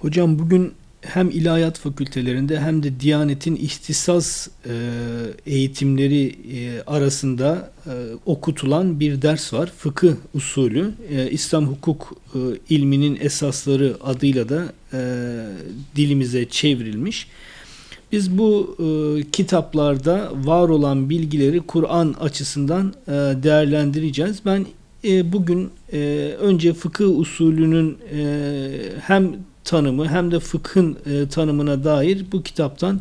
Hocam bugün hem ilahiyat fakültelerinde hem de Diyanet'in ihtisas e, eğitimleri e, arasında e, okutulan bir ders var. Fıkıh usulü, e, İslam hukuk e, ilminin esasları adıyla da e, dilimize çevrilmiş. Biz bu e, kitaplarda var olan bilgileri Kur'an açısından e, değerlendireceğiz. Ben e, bugün e, önce fıkıh usulünün e, hem tanımı hem de fıkhın e, tanımına dair bu kitaptan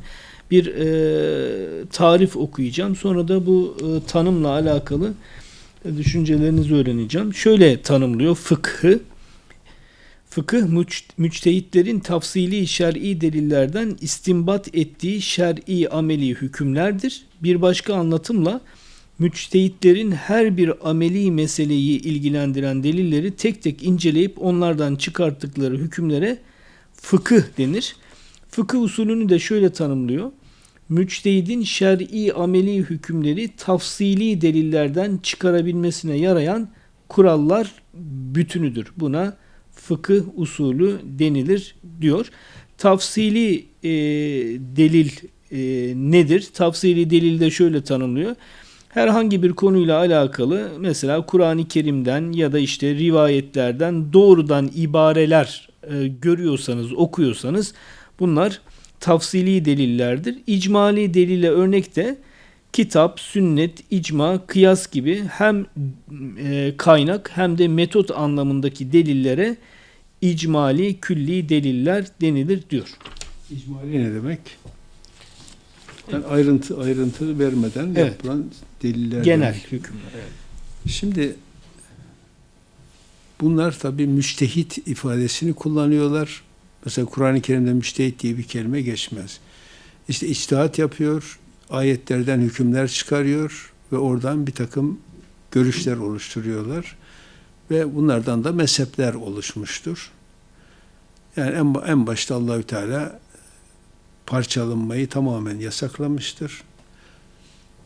bir e, tarif okuyacağım. Sonra da bu e, tanımla alakalı e, düşüncelerinizi öğreneceğim. Şöyle tanımlıyor fıkhı. Fıkıh müçtehitlerin tafsili şer'i delillerden istimbat ettiği şer'i ameli hükümlerdir. Bir başka anlatımla müçtehitlerin her bir ameli meseleyi ilgilendiren delilleri tek tek inceleyip onlardan çıkarttıkları hükümlere fıkıh denir. Fıkıh usulünü de şöyle tanımlıyor. Müçtehidin şer'i ameli hükümleri tafsili delillerden çıkarabilmesine yarayan kurallar bütünüdür. Buna fıkıh usulü denilir diyor. Tafsili e, delil e, nedir? Tafsili delil de şöyle tanımlıyor. Herhangi bir konuyla alakalı mesela Kur'an-ı Kerim'den ya da işte rivayetlerden doğrudan ibareler e, görüyorsanız, okuyorsanız bunlar tafsili delillerdir. İcmali delile örnek de kitap, sünnet, icma, kıyas gibi hem e, kaynak hem de metot anlamındaki delillere icmali, külli deliller denilir diyor. İcmali ne demek? Yani ayrıntı ayrıntı vermeden evet. yapılan deliller. Genel hükümler. Evet. Şimdi Bunlar tabi müştehit ifadesini kullanıyorlar. Mesela Kur'an-ı Kerim'de müştehit diye bir kelime geçmez. İşte içtihat yapıyor, ayetlerden hükümler çıkarıyor ve oradan bir takım görüşler oluşturuyorlar. Ve bunlardan da mezhepler oluşmuştur. Yani en, en başta Allahü Teala parçalanmayı tamamen yasaklamıştır.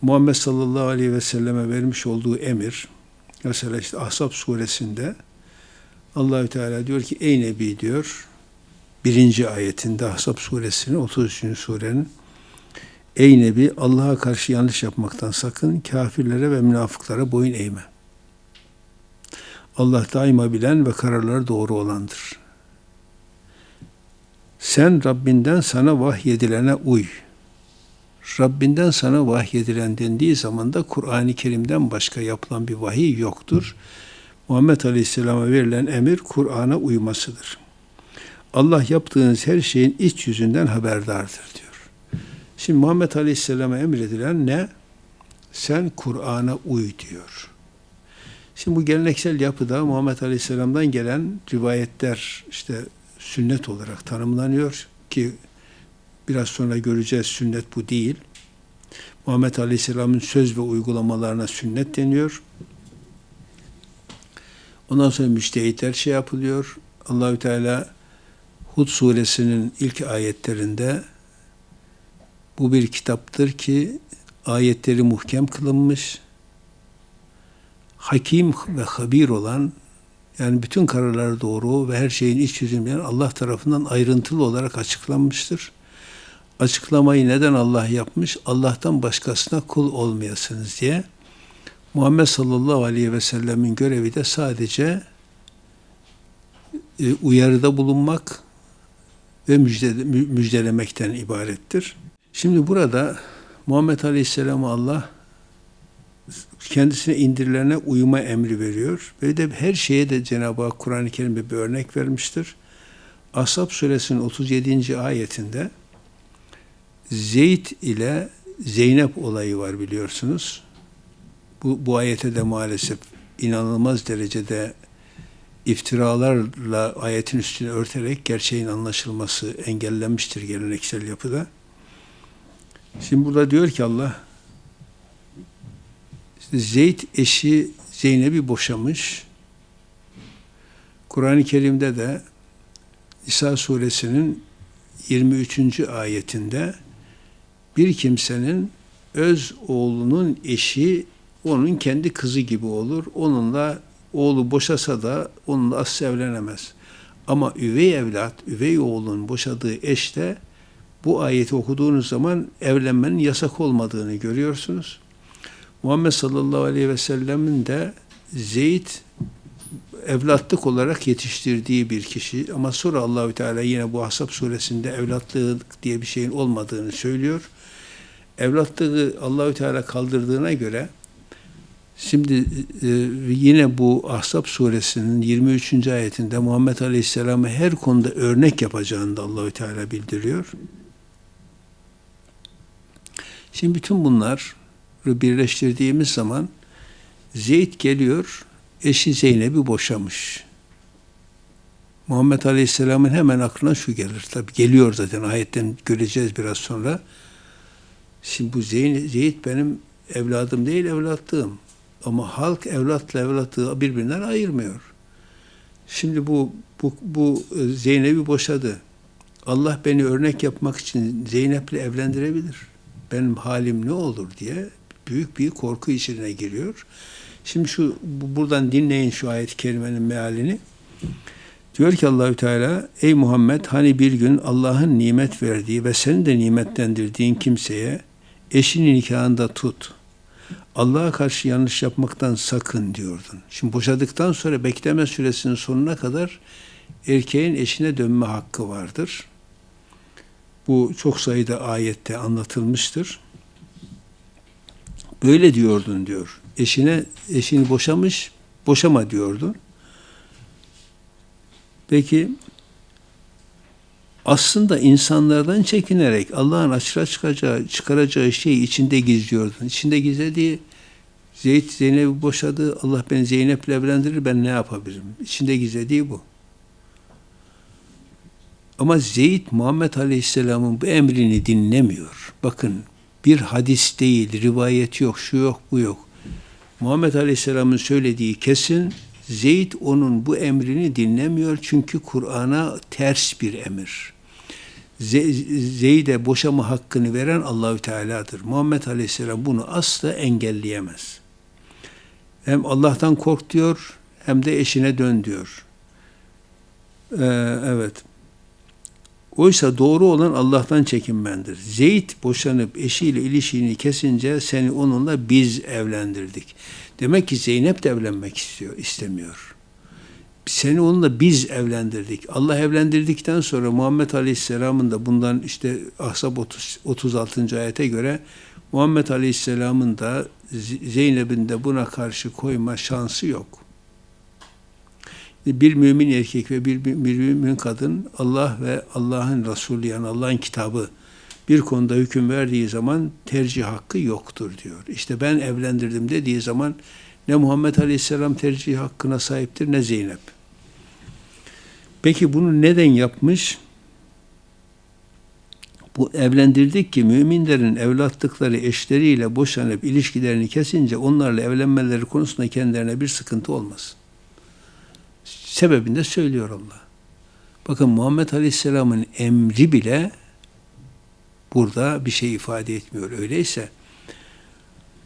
Muhammed sallallahu aleyhi ve selleme vermiş olduğu emir, mesela işte Ahzab suresinde Allahü Teala diyor ki ey Nebi diyor birinci ayetinde Ahzab suresinin 33. surenin Ey Nebi Allah'a karşı yanlış yapmaktan sakın kafirlere ve münafıklara boyun eğme. Allah daima bilen ve kararları doğru olandır. Sen Rabbinden sana vahyedilene uy. Rabbinden sana vahyedilen dendiği zaman da Kur'an-ı Kerim'den başka yapılan bir vahiy yoktur. Hı Muhammed Aleyhisselam'a verilen emir Kur'an'a uymasıdır. Allah yaptığınız her şeyin iç yüzünden haberdardır diyor. Şimdi Muhammed Aleyhisselam'a emredilen ne? Sen Kur'an'a uy diyor. Şimdi bu geleneksel yapıda Muhammed Aleyhisselam'dan gelen rivayetler işte sünnet olarak tanımlanıyor ki biraz sonra göreceğiz sünnet bu değil. Muhammed Aleyhisselam'ın söz ve uygulamalarına sünnet deniyor. Ondan sonra müştehitler şey yapılıyor. Allahü Teala Hud suresinin ilk ayetlerinde bu bir kitaptır ki ayetleri muhkem kılınmış, hakim ve habir olan yani bütün kararları doğru ve her şeyin iç yüzünden Allah tarafından ayrıntılı olarak açıklanmıştır. Açıklamayı neden Allah yapmış? Allah'tan başkasına kul olmayasınız diye. Muhammed sallallahu aleyhi ve sellemin görevi de sadece e, uyarıda bulunmak ve müjde, müjdelemekten ibarettir. Şimdi burada Muhammed Aleyhisselam'a Allah kendisine indirilene uyuma emri veriyor. Ve de her şeye de Cenab-ı Hak Kur'an-ı Kerim'de bir örnek vermiştir. Ashab suresinin 37. ayetinde Zeyd ile Zeynep olayı var biliyorsunuz bu, bu ayete de maalesef inanılmaz derecede iftiralarla ayetin üstüne örterek gerçeğin anlaşılması engellenmiştir geleneksel yapıda. Şimdi burada diyor ki Allah işte Zeyd eşi Zeynep'i boşamış. Kur'an-ı Kerim'de de İsa suresinin 23. ayetinde bir kimsenin öz oğlunun eşi onun kendi kızı gibi olur. Onunla oğlu boşasa da onunla asla evlenemez. Ama üvey evlat, üvey oğlun boşadığı eşte bu ayeti okuduğunuz zaman evlenmenin yasak olmadığını görüyorsunuz. Muhammed sallallahu aleyhi ve sellemin de Zeyd evlatlık olarak yetiştirdiği bir kişi ama sonra Allahü Teala yine bu Ahzab suresinde evlatlık diye bir şeyin olmadığını söylüyor. Evlatlığı Allahü Teala kaldırdığına göre şimdi e, yine bu Ahzab suresinin 23. ayetinde Muhammed Aleyhisselam'ı her konuda örnek yapacağını da Allahü Teala bildiriyor. Şimdi bütün bunlar birleştirdiğimiz zaman Zeyd geliyor, eşi Zeynep'i boşamış. Muhammed Aleyhisselam'ın hemen aklına şu gelir. Tabi geliyor zaten ayetten göreceğiz biraz sonra. Şimdi bu Zeyn Zeyd benim evladım değil evlatlığım. Ama halk evlatla evlatlığı birbirinden ayırmıyor. Şimdi bu bu, bu Zeynep'i boşadı. Allah beni örnek yapmak için Zeynep'le evlendirebilir. Benim halim ne olur diye büyük bir korku içine giriyor. Şimdi şu buradan dinleyin şu ayet-i kerimenin mealini. Diyor ki Allahü Teala ey Muhammed hani bir gün Allah'ın nimet verdiği ve seni de nimetlendirdiğin kimseye eşini nikahında tut. Allah'a karşı yanlış yapmaktan sakın diyordun. Şimdi boşadıktan sonra bekleme süresinin sonuna kadar erkeğin eşine dönme hakkı vardır. Bu çok sayıda ayette anlatılmıştır. Böyle diyordun diyor. Eşine eşini boşamış, boşama diyordun. Peki aslında insanlardan çekinerek Allah'ın açığa çıkacağı, çıkaracağı şeyi içinde gizliyordun. İçinde gizlediği Zeyd Zeynep'i boşadı. Allah beni Zeynep'le evlendirir. Ben ne yapabilirim? İçinde gizlediği bu. Ama Zeyd Muhammed Aleyhisselam'ın bu emrini dinlemiyor. Bakın bir hadis değil, rivayet yok, şu yok, bu yok. Muhammed Aleyhisselam'ın söylediği kesin, Zeyd onun bu emrini dinlemiyor çünkü Kur'an'a ters bir emir. Zeyd'e boşama hakkını veren Allahü Teala'dır. Muhammed Aleyhisselam bunu asla engelleyemez. Hem Allah'tan kork diyor, hem de eşine dön diyor. Ee, evet. Oysa doğru olan Allah'tan çekinmendir. Zeyd boşanıp eşiyle ilişkini kesince seni onunla biz evlendirdik. Demek ki Zeynep de evlenmek istiyor, istemiyor. Seni onunla biz evlendirdik. Allah evlendirdikten sonra Muhammed Aleyhisselam'ın da bundan işte Ahzab 30, 36. ayete göre Muhammed Aleyhisselam'ın da Zeynep'in de buna karşı koyma şansı yok. Bir mümin erkek ve bir, bir mümin kadın Allah ve Allah'ın Resulü yani Allah'ın kitabı bir konuda hüküm verdiği zaman tercih hakkı yoktur diyor. İşte ben evlendirdim dediği zaman ne Muhammed Aleyhisselam tercih hakkına sahiptir ne Zeynep. Peki bunu neden yapmış? Bu evlendirdik ki müminlerin evlatlıkları eşleriyle boşanıp ilişkilerini kesince onlarla evlenmeleri konusunda kendilerine bir sıkıntı olmasın. Sebebini de söylüyor Allah. Bakın Muhammed Aleyhisselam'ın emri bile burada bir şey ifade etmiyor. Öyleyse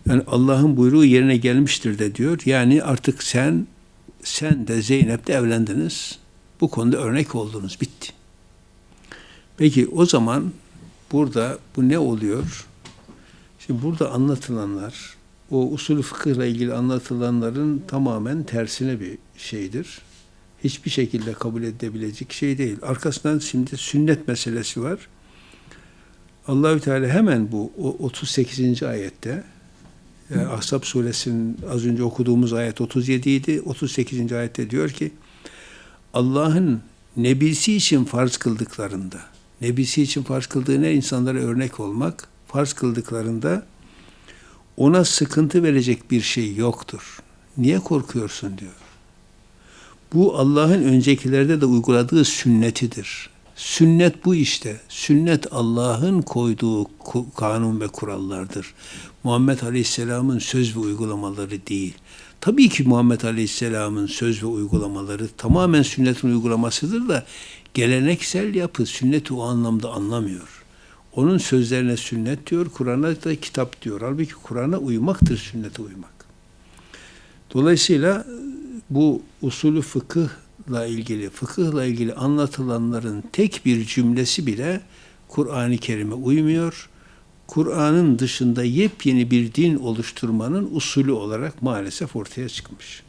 yani Allah'ın buyruğu yerine gelmiştir de diyor. Yani artık sen sen de Zeynep de evlendiniz. Bu konuda örnek oldunuz. Bitti. Peki o zaman burada bu ne oluyor? Şimdi burada anlatılanlar o usul fıkıhla ilgili anlatılanların tamamen tersine bir şeydir. Hiçbir şekilde kabul edilebilecek şey değil. Arkasından şimdi sünnet meselesi var. Allahü Teala hemen bu 38. ayette e, Ahzab suresinin az önce okuduğumuz ayet 37 idi. 38. ayette diyor ki Allah'ın nebisi için farz kıldıklarında nebisi için farz kıldığı ne insanlara örnek olmak farz kıldıklarında ona sıkıntı verecek bir şey yoktur. Niye korkuyorsun diyor. Bu Allah'ın öncekilerde de uyguladığı sünnetidir. Sünnet bu işte. Sünnet Allah'ın koyduğu kanun ve kurallardır. Muhammed Aleyhisselam'ın söz ve uygulamaları değil. Tabii ki Muhammed Aleyhisselam'ın söz ve uygulamaları tamamen sünnetin uygulamasıdır da geleneksel yapı sünneti o anlamda anlamıyor. Onun sözlerine sünnet diyor, Kur'an'a da kitap diyor. Halbuki Kur'an'a uymaktır sünnete uymak. Dolayısıyla bu usulü fıkıh fıkhla ilgili, fıkıhla ilgili anlatılanların tek bir cümlesi bile Kur'an-ı Kerim'e uymuyor. Kur'an'ın dışında yepyeni bir din oluşturmanın usulü olarak maalesef ortaya çıkmış.